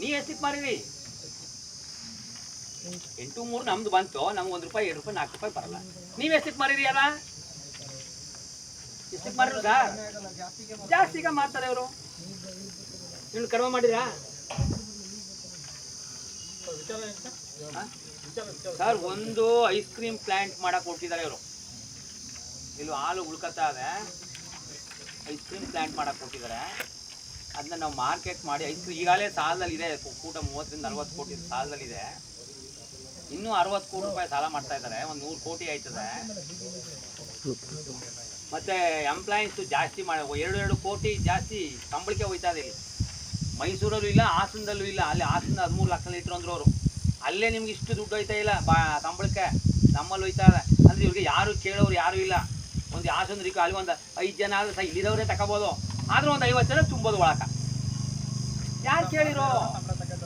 ನೀವ್ ಎಷ್ಟಕ್ಕೆ ಮಾರಿರಿ ಎಂಟು ಮೂರು ನಮ್ದು ಬಂತು, ನಮ್ಗೆ ಒಂದು ರೂಪಾಯಿ, ಎರಡು ರೂಪಾಯಿ, ನಾಲ್ಕು ರೂಪಾಯಿ ಬರಲ್ಲ. ನೀವ್ ಎಷ್ಟಕ್ಕೆ ಮಾರಿರಿ ಅಲ್ಲ ಎಷ್ಟಕ್ಕೆ ಮಾರಿ ಸರ್? ಜಾಸ್ತಿಗ ಮಾರ್ತಾರೆ ಅವರು ನೀವು ಕಡಿಮೆ ಮಾಡಿದ್ರಾ? ಸರ್, ಒಂದು ಐಸ್ ಕ್ರೀಮ್ ಪ್ಲಾಂಟ್ ಮಾಡಕ್ ಕೊಟ್ಟಿದ್ದಾರೆ ಇವರು. ಇಲ್ಲಿ ಹಾಲು ಉಳ್ಕತ್ತಾ ಇದೆ. ಐಸ್ ಕ್ರೀಮ್ ಪ್ಲಾಂಟ್ ಮಾಡಕ್ ಕೊಟ್ಟಿದ್ದಾರೆ ಅದನ್ನ ನಾವು ಮಾರ್ಕೆಟ್ ಮಾಡಿ ಐಸ್ ಈಗಾಗಲೇ ಸಾಲದಲ್ಲಿ ಇದೆ ಕೂಟ ಮೂವತ್ತರಿಂದ ಅರವತ್ತು ಕೋಟಿ ಸಾಲದಲ್ಲಿದೆ. ಇನ್ನೂ ಅರವತ್ತು ಕೋಟಿ ರೂಪಾಯಿ ಸಾಲ ಮಾಡ್ತಾ ಇದ್ದಾರೆ. ಒಂದು ನೂರು ಕೋಟಿ ಆಯ್ತದೆ. ಮತ್ತೆ ಎಂಪ್ಲಾಯೀಸ್ ಜಾಸ್ತಿ ಮಾಡಿ ಎರಡು ಎರಡು ಕೋಟಿ ಜಾಸ್ತಿ ಸಂಬಳಕ್ಕೆ ಹೋಯ್ತಾ ಇದೆ ಮೈಸೂರಲ್ಲೂ ಇಲ್ಲ, ಹಾಸನದಲ್ಲೂ ಇಲ್ಲ. ಅಲ್ಲಿ ಹಾಸನ ಹದಿಮೂರು ಲಕ್ಷ ಲೀಟ್ರ್ ಅಂದ್ರು ಅವರು ಅಲ್ಲೇ ನಿಮ್ಗೆ ಇಷ್ಟು ದುಡ್ಡು ಹೋಯ್ತಾ ಇಲ್ಲ, ಬಾ, ಸಂಬಳಕ್ಕೆ. ನಮ್ಮಲ್ಲಿ ಹೋಯ್ತಾ ಇದೆ. ಅಂದ್ರೆ ಇವ್ರಿಗೆ ಯಾರು ಕೇಳೋರು ಯಾರು ಇಲ್ಲ. ಒಂದು ಹಾಸನ ಅಲ್ಲಿ ಒಂದು ಐದು ಜನ ಆದ್ರೆ ಸಹ ಇಲ್ಲಿದವರೇ ತಗೋಬೋದು. ಆದ್ರೂ ಒಂದು ಐವತ್ತು ಜನ ತುಂಬೋದು ಒಳಕ. ಯಾರು ಕೇಳಿರೋ?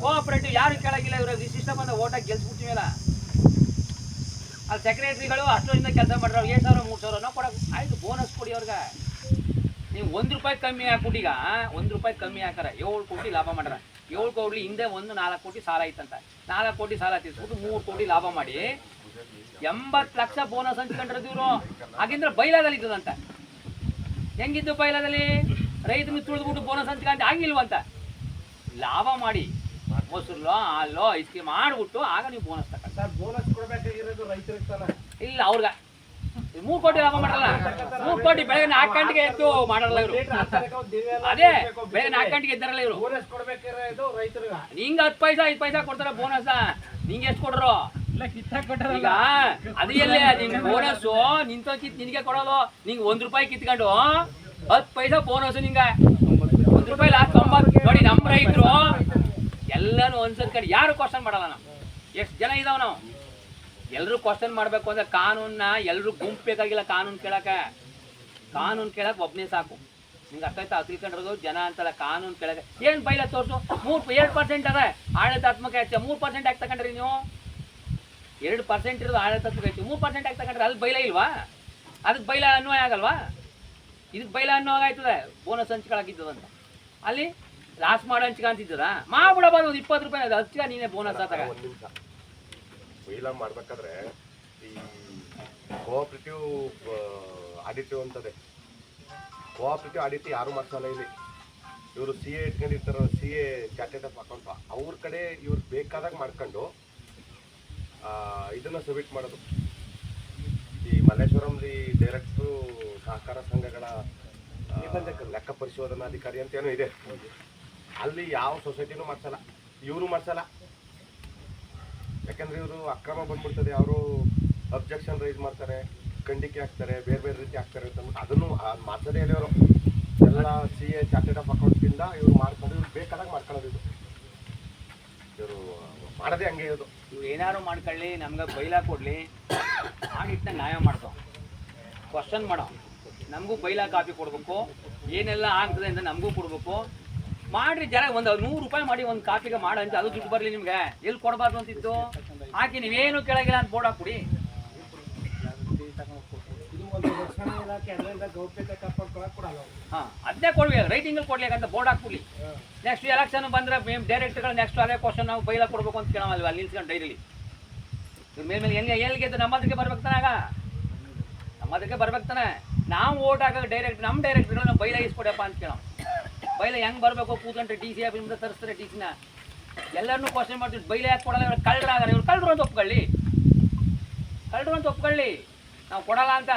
ಕೋಆಪರೇಟಿವ್ ಯಾರು ಕೇಳಾಗಿಲ್ಲ ಇವ್ರ. ವಿಶಿಷ್ಟ ಬಂದ ಓಟಾಗಿ ಗೆಲ್ಸ್ಬಿಟ್ಟಿವಲ್ಲ ಅಲ್ಲಿ. ಸೆಕ್ರೆಟರಿಗಳು ಅಷ್ಟೊಂದಿಂದ ಕೆಲಸ ಮಾಡ್ರು ಏಳು ಸಾವಿರ, ಮೂರು ಸಾವಿರ ಕೊಡೋಕೆ ಆಯ್ತು. ಬೋನಸ್ ಕೊಡಿ ಅವ್ರಿಗೆ. ನೀವು ಒಂದು ರೂಪಾಯಿ ಕಮ್ಮಿ ಹಾಕ್ಬಿಟ್ಟೀಗ ಒಂದು ರೂಪಾಯಿ ಕಮ್ಮಿ ಹಾಕಾರ ಏಳು ಕೋಟಿ ಲಾಭ ಮಾಡ್ರ ಏಳು ಕೋಟಿ ಹಿಂದೆ ಒಂದು ನಾಲ್ಕು ಕೋಟಿ ಸಾಲ ಐತಂತ. ನಾಲ್ಕು ಕೋಟಿ ಸಾಲ ತೀರ್ಸ್ಬಿಟ್ಟು ಮೂರು ಕೋಟಿ ಲಾಭ ಮಾಡಿ ಎಂಬತ್ತು ಲಕ್ಷ ಬೋನಸ್ ಹಂಚ್ಕೊಂಡ್ರದ್ದು ಇವರು. ಹಾಗಿಂದ್ರೆ ಬೈಲಾದಲ್ಲಿ ಇದ್ದದಂತ. ಹೆಂಗಿದ್ದು ಬೈಲಾದಲ್ಲಿ ರೈತನಿಗೆ ತುಳಿದ್ಬಿಟ್ಟು ಬೋನಸ್ ಹಂಚ್ಕೊಂಡು ಆಗಿಲ್ವಂತ ಲಾಭ ಮಾಡಿ. ಮೊಸರು ಹಾಲೋ ಐಸ್ ಮಾಡಿಬಿಟ್ಟು ಮಾಡ್ಬಿಟ್ಟು ಆಗ ನೀವು ಬೋನಸ್ ತಗೊಂಡು ಸರ್ ಬೋನಸ್ ಕೊಡಬೇಕಾಗಿರೋದು ರೈತರಿಗೆ ಇಲ್ಲ ಅವ್ರಿಗೆ. ಮೂರು ಕೋಟಿ ಲಾಭ ಮಾಡಲ್ಲ. ಮೂರು ಕೋಟಿ ಬೆಳಗ್ಗೆ ನಾಲ್ಕು ಗಂಟೆಗೆ ಎದ್ದು ಮಾಡಲ್ಲ ಇವರು. ಅದೇ ಬೆಳಗ್ಗೆ ನಾಲ್ಕು ಗಂಟೆಗೆ ಎದ್ದಾರಲ್ಲ ಇವರು. ಬೋನಸ್ ಕೊಡ್ಬೇಕಾಗಿರೋದು ರೈತರಿಗೆ. ನಿಂಗೆ ಹತ್ತು ಪೈಸಾ ಐದು ಪೈಸಾ ಕೊಡ್ತಾರ ಬೋನಸ್ ನಿಂಗೆ ಎಷ್ಟು ಕೊಡ್ರು ಈಗ ಅದು ಎಲ್ಲೇ? ನಿನ್ ಬೋನಸ್ ನಿಂತೋಕಿತ್ ನಿನಗೆ ಕೊಡೋದು. ನಿಂಗೆ ಒಂದ್ ರೂಪಾಯಿ ಕಿತ್ಕೊಂಡು ಹತ್ತು ಪೈಸಾ ಬೋನಸ್ ನಿಂಗೆ. ಒಂದು ರೂಪಾಯಿ ಲಾಸ್ಟ್ ತೊಂಬತ್ತು ನೋಡಿ ನಮ್ಮ ರೈತರು ಎಲ್ಲನೂ ಒಂದ್ಸತ್ ಕಡೆ ಯಾರು ಕ್ವಶನ್ ಮಾಡಲ್ಲ ನಾವು ಎಷ್ಟು ಜನ ಇದಾವ ನಾವು? ಎಲ್ಲರೂ ಕ್ವಶನ್ ಮಾಡಬೇಕು ಅಂದ್ರೆ ಕಾನೂನ್ನ ಎಲ್ಲರೂ ಗುಂಪು ಬೇಕಾಗಿಲ್ಲ ಕಾನೂನು ಕೇಳಕ್ಕೆ. ಕಾನೂನು ಕೇಳಕ್ಕೆ ಒಬ್ಬನೇ ಸಾಕು. ನಿಂಗೆ ಅರ್ಥ ಆಯ್ತಾ? ತಿಳ್ಕೊಂಡಿರೋದು ಜನ ಅಂತಲ್ಲ ಕಾನೂನು ಕೇಳಕ್ಕೆ. ಏನು ಬೈಲ ತೋರ್ಸು? ಮೂರು ಎರಡು ಪರ್ಸೆಂಟ್ ಅದ. ಆಡಳಿತಾತ್ಮಕ ಹೆಚ್ಚು. ಮೂರು ಪರ್ಸೆಂಟ್ ಯಾಕೆ ತಗೊಂಡ್ರಿ ನೀವು? ಎರಡು ಪರ್ಸೆಂಟ್ ಇರೋದು ಆಡಳಿತಾತ್ಮಕ ಹೆಚ್ಚು. ಮೂರು ಪರ್ಸೆಂಟ್ ಯಾಕೆ ತಗೊಂಡ್ರೆ? ಅಲ್ಲಿ ಬೈಲ ಇಲ್ವಾ? ಅದಕ್ಕೆ ಬೈಲ ಅನ್ವಯ ಆಗಲ್ವಾ? ಇದಕ್ಕೆ ಬೈಲ ಅನ್ನೋವಾಗಾಯ್ತದೆ ಬೋನಸ್ ಹಂಚ್ಕೊಳಕಿದ್ದದಂತ ಅಲ್ಲಿ ಲಾಸ್ ಮಾಡೋ ಮಾ ಬಿಡಪ್ಪ ಒಂದು ಇಪ್ಪತ್ತು ರೂಪಾಯಿ ಅದು ಹಚ್ಕ, ನೀನೇ ಬೋನಸ್ ಬೈಲ ನಿಮಿಷ. ಬೈಲ ಮಾಡ್ಬೇಕಾದ್ರೆ ಈ ಕೋಆಪ್ರೇಟಿವ್ ಆಡಿಟಿವ್ ಅಂತದೆ. ಕೋಆಪ್ರೇಟಿವ್ ಆಡಿಟ್ ಯಾರು ಮಾಡ್ಸಲ್ಲ ಇಲ್ಲಿ. ಇವರು C A ಇಟ್ಕೊಂಡಿರ್ತಾರ C A chartered of account ಅವ್ರ ಕಡೆ ಇವ್ರು ಬೇಕಾದಾಗ ಮಾಡ್ಕೊಂಡು ಇದನ್ನ ಸಬ್ಮಿಟ್ ಮಾಡೋದು. ಈ ಮಲ್ಲೇಶ್ವರಂಲಿ ಸಹಕಾರ ಸಂಘಗಳ ಆ, ಲೆಕ್ಕ ಪರಿಶೋಧನಾಧಿಕಾರಿ ಅಂತ ಏನೋ ಇದೆ. ಅಲ್ಲಿ ಯಾವ ಸೊಸೈಟಿನೂ ಮಾಡ್ಸಲ್ಲ. ಇವರು ಮಾಡ್ಸಲ್ಲ. ಯಾಕಂದ್ರೆ ಇವರು ಅಕ್ರಮ ಬಂದ್ಬಿಡ್ತದೆ. ಅವರು ಅಬ್ಜೆಕ್ಷನ್ ರೈಸ್ ಮಾಡ್ತಾರೆ ಖಂಡಿಕೆ ಹಾಕ್ತಾರೆ ಬೇರೆ ಬೇರೆ ರೀತಿ ಹಾಕ್ತಾರೆ ಅಂತ ಅಂದ್ಬಿಟ್ಟು ಅದನ್ನು ಮಾಡ್ಸೋದೇ ಇಲ್ಲ ಎಲ್ಲ ಸಿ ಎ ಚಾರ್ಟೆಡ್ ಆಫ್ ಅಕೌಂಟ್ಸಿಂದ ಇವ್ರು ಮಾಡ್ಕೊಂಡು ಇವ್ರು ಬೇಕಾದಾಗ ಮಾಡ್ಕೊಳ್ಳೋದು ಇದು. ಇವರು ಮಾಡದೇ ಹಂಗೆ ಇರೋದು. ಇವ್ರು ಏನಾರು ಮಾಡ್ಕೊಳ್ಳಿ ನಮ್ಗೆ ಬೈಲ ಕೊಡ್ಲಿ ಹಿಟ್ಟನ್ನ ನ್ಯಾಯ ಮಾಡ್ತಾವ ಕ್ವಶನ್ ಮಾಡೋ. ನಮಗೂ ಬೈಲಾ ಕಾಪಿ ಕೊಡಬೇಕು. ಏನೆಲ್ಲ ಆಗ್ತದೆ ಅಂತ ನಮಗೂ ಕೊಡಬೇಕು. ಮಾಡ್ರಿ, ಜನ ಒಂದು ನೂರು ರೂಪಾಯಿ ಮಾಡಿ ಒಂದು ಕಾಪಿಗೆ ಮಾಡ ಅಂತ ಅದು ದುಡ್ಡು ಬರಲಿ ನಿಮ್ಗೆ. ಎಲ್ಲಿ ಕೊಡಬಾರ್ದು ಅಂತಿತ್ತು? ಹಾಕಿ ನೀವೇನು ಕೆಳಗಿಲ್ಲ ಅಂತ ಬೋರ್ಡ್ ಹಾಕ್ಬಿಡಿ. ಅದನ್ನೇ ಕೊಡ್ವಿ ರೈಟಿಂಗಲ್ಲಿ ಕೊಡ್ಲಿ ಅಂತ ಬೋರ್ಡ್ ಹಾಕ್ಬಿಡಿ. ನೆಕ್ಸ್ಟ್ ಎಲೆಕ್ಷನ್ ಬಂದ್ರೆ ಮೇಮ್ ಡೈರೆಕ್ಟ್ಗಳು ನೆಕ್ಸ್ಟ್ ಅದೇ ಕ್ವಶನ್ ನಾವು ಬೈಲ ಕೊಡ್ಬೇಕು ಅಂತ ಕೇಳೋಲ್ವ ಅಲ್ಲಿ ನಿಲ್ಸ್ಕೊಂಡು ಡೈರಿಲಿ. ಮೇಲ್ಮೇಲೆ ಮೇಲೆ ಮೇಲೆ ಎಲ್ಲಿ ಎಲ್ಲಿಗೆ ನಮ್ಮ ನಮ್ಮದಕ್ಕೆ ಬರ್ಬೇಕು ತಾನೆ ಆಗ? ನಮ್ಮದಕ್ಕೆ ಬರ್ಬೇಕು ತಾನೆ. ನಾವು ಓಟ್ ಹಾಕೋ ಡೈರೆಕ್ಟ್ ನಮ್ಮ ಡೈರೆಕ್ಟ್ಗಳು ನಾವು ಬೈಲ ಇಸ್ಕೊಡಪ್ಪ ಅಂತ ಕೇಳೋ ಬೈಲ ಹೆಂಗೆ ಬರಬೇಕು? ಕೂತ್ಕೊಂಡ್ರೆ ಡಿ ಸಿ ಆಫೀಸಿಂದ ತರಿಸ್ತಾರೆ ಡಿ ಸಿನ ಎಲ್ಲರನ್ನೂ ಕ್ವಶನ್ ಮಾಡ್ತೀವಿ. ಬೈಲ ಯಾಕೆ ಕೊಡಲ್ಲ? ಇವ್ರು ಆಗಲ್ಲ ಇವ್ರು ಕಳ್ಳರು ಅಂತ ಒಪ್ಕೊಳ್ಳಿ. ಕಳ್ಳರು ಅಂತ ಒಪ್ಕೊಳ್ಳಿ. ನಾವು ಕೊಡಲ್ಲ ಅಂತ.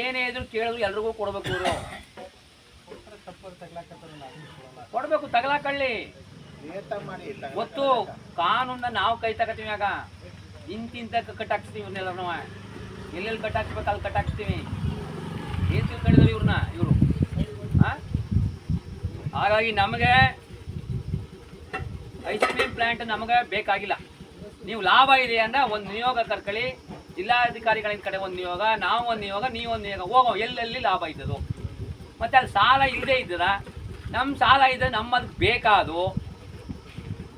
ಏನೇ ಇದ್ರು ಕೇಳಿದ್ರು ಎಲ್ರಿಗೂ ಕೊಡಬೇಕು ಇವರು. ಕೊಡಬೇಕು, ತಗಲಾಕಳ್ಳಿ. ಗೊತ್ತು ಕಾನೂನ ನಾವು ಕೈ ತಗತೀವಿ ಆಗ. ಇಂತಿಂತ ಕಟ್ಟಾಕ್ಸ್ತೀವಿ ಇವ್ರನ್ನೆಲ್ಲರೂ ಎಲ್ಲೆಲ್ಲಿ ಕಟ್ಟಾಕ್ಸ್ಬೇಕು ಅಲ್ಲಿ ಕಟ್ಟಾಕ್ಸ್ತೀವಿ ಏನ್ ತಿಳ್ಕೊಂಡಿದ್ರು ಇವ್ರನ್ನ, ಇವರು? ಹಾಗಾಗಿ ನಮಗೆ ಐಸ್ ಕ್ರೀಮ್ ಪ್ಲಾಂಟ್ ನಮಗೆ ಬೇಕಾಗಿಲ್ಲ. ನೀವು ಲಾಭ ಇದೆ ಅಂದ್ರೆ ಒಂದು ನಿಯೋಗ ಕರ್ಕೊಳ್ಳಿ. ಜಿಲ್ಲಾಧಿಕಾರಿಗಳಿಂದ ಕಡೆ ಒಂದು ನಿಯೋಗ, ನಾವು ಒಂದು ನಿಯೋಗ, ನೀವು ಒಂದು ನಿಯೋಗ, ಹೋಗೋ, ಎಲ್ಲೆಲ್ಲಿ ಲಾಭ ಇದ್ದದು ಮತ್ತೆ ಅಲ್ಲಿ ಸಾಲ ಇಲ್ಲದೆ ಇದ್ದದ ನಮ್ಮ ಸಾಲ ಇದೆ ನಮ್ಮದಕ್ಕೆ ಬೇಕಾದು.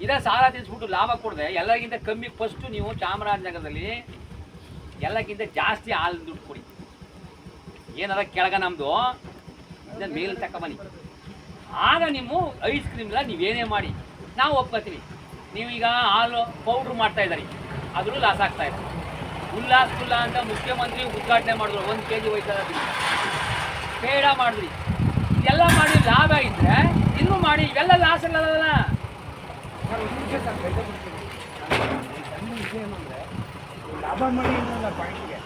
ಇದೇ ಸಾಲ ತಿನ್ಸ್ಬಿಟ್ಟು ಲಾಭ ಕೊಡದೆ, ಎಲ್ಲರಿಗಿಂತ ಕಮ್ಮಿ ಫಸ್ಟು ನೀವು ಚಾಮರಾಜನಗರದಲ್ಲಿ ಎಲ್ಲಕ್ಕಿಂತ ಜಾಸ್ತಿ ಹಾಲು ದುಡ್ಡು ಕೊಡಿ. ಏನಾರ ಕೆಳಗ ನಮ್ಮದು ಮೇಲೆ ತಕ್ಕ ಬನ್ನಿ. ಆಗ ನಿಮ್ಮ ಐಸ್ ಕ್ರೀಮ್ಲ ನೀವೇನೇ ಮಾಡಿ, ನಾವು ಒಪ್ಕೋತೀವಿ. ನೀವೀಗ ಹಾಲು ಪೌಡ್ರ್ ಮಾಡ್ತಾ ಇದ್ದಾರೆ ಅದ್ರೂ ಲಾಸ್ ಆಗ್ತಾ ಇದೆ. ಉಲ್ಲಾಸ್ ಕುಲ್ಲ ಅಂತ ಮುಖ್ಯಮಂತ್ರಿ ಉದ್ಘಾಟನೆ ಮಾಡಿದ್ರು, ಒಂದು ಕೆ ಜಿ ವಯಸ್ಸಾದ ಬೇಡ ಮಾಡಿದ್ರಿ. ಇದೆಲ್ಲ ಮಾಡಿ ಲಾಭ ಇದ್ರೆ ಇನ್ನೂ ಮಾಡಿ, ಇವೆಲ್ಲ ಲಾಸ್ ಅಲ್ಲಲ್ಲ ಸರ್ ಒಂದು ನಿಮಿಷ ಸರ್ ಕೈಗೆ ಬಿಡ್ತೀನಿ. ನನ್ನ ಸಣ್ಣ ವಿಷಯ ಏನಂದ್ರೆ ಲಾಭ ಮಾಡಿ ಅನ್ನೋಲ್ಲ ಪಾಯಿಂಟ್ಗೆ